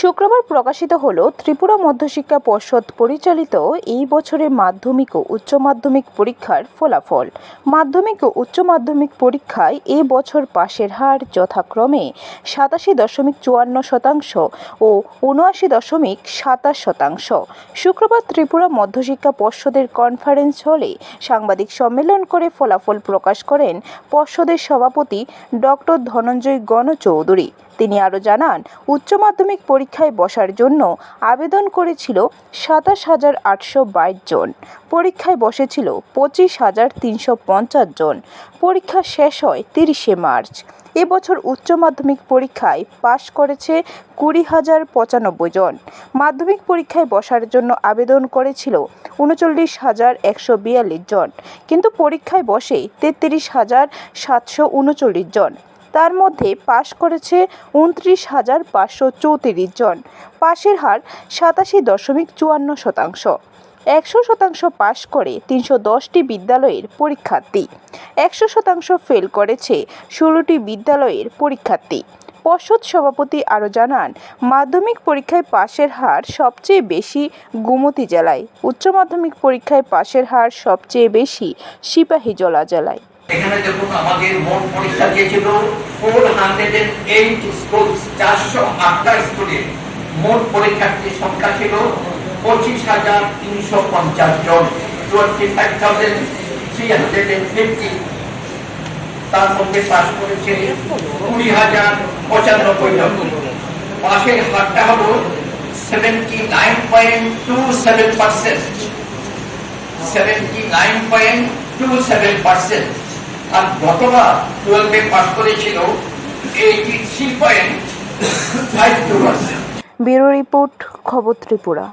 শুক্রবার প্রকাশিত হল ত্রিপুরা মধ্যশিক্ষা পর্ষদ পরিচালিত এই বছরের মাধ্যমিক ও উচ্চ মাধ্যমিক পরীক্ষার ফলাফল। মাধ্যমিক ও উচ্চ মাধ্যমিক পরীক্ষায় এ বছর পাশের হার যথাক্রমে সাতাশি দশমিক চুয়ান্ন শতাংশ ও উনআশি দশমিক সাতাশ শতাংশ। শুক্রবার ত্রিপুরা মধ্যশিক্ষা পর্ষদের কনফারেন্স হলে সাংবাদিক সম্মেলন করে ফলাফল প্রকাশ করেন পর্ষদের সভাপতি ডক্টর ধনঞ্জয় গণ চৌধুরী তিনি আরও জানান, উচ্চ মাধ্যমিক পরীক্ষায় বসার জন্য আবেদন করেছিল সাতাশ হাজার আটশো বাইশ জন, পরীক্ষায় বসেছিল পঁচিশ হাজার তিনশো পঞ্চাশ জন, পরীক্ষা শেষ হয় তিরিশে মার্চ। এবছর উচ্চ মাধ্যমিক পরীক্ষায় পাশ করেছে কুড়ি হাজার পঁচানব্বই জন, মাধ্যমিক পরীক্ষায় বসার জন্য আবেদন করেছিল উনচল্লিশ হাজার একশো বিয়াল্লিশ জন, কিন্তু পরীক্ষায় বসে তেত্রিশ হাজার সাতশো উনচল্লিশ জন তার মধ্যে পাশ করেছে উনত্রিশ হাজার পাঁচশো চৌত্রিশ জন। পাশের হার সাতাশি দশমিক চুয়ান্ন শতাংশ। একশো শতাংশ পাশ করে তিনশো দশটি বিদ্যালয়ের পরীক্ষার্থী। একশো শতাংশ ফেল করেছে ষোলোটি বিদ্যালয়ের পরীক্ষার্থী। পর্ষদ সভাপতি আরও জানান, মাধ্যমিক পরীক্ষায় পাশের হার সবচেয়ে বেশি গুমতি জেলায়। উচ্চ মাধ্যমিক পরীক্ষায় পাশের হার সবচেয়ে বেশি সিপাহীজলা জেলায়। এখানে দেখুন আমাদের মোট পরীক্ষা দিয়েছিল four hundred and eight school চারশো আটটা স্কুলে মোট পরীক্ষার্থীর সংখ্যা ছিল পঁচিশ হাজার তিনশো পঞ্চাশ জন twenty five thousand three hundred and fifty তার মধ্যে পাস করেছে কুড়ি হাজার পঁচানব্বই জন। পাশের হারটা হলো seventy nine point two seven percent seventy nine point two seven percent আর গতবার টুয়েলভে পাস করেছিল eighty three point. Five two percent bureau report, খবর ত্রিপুরা।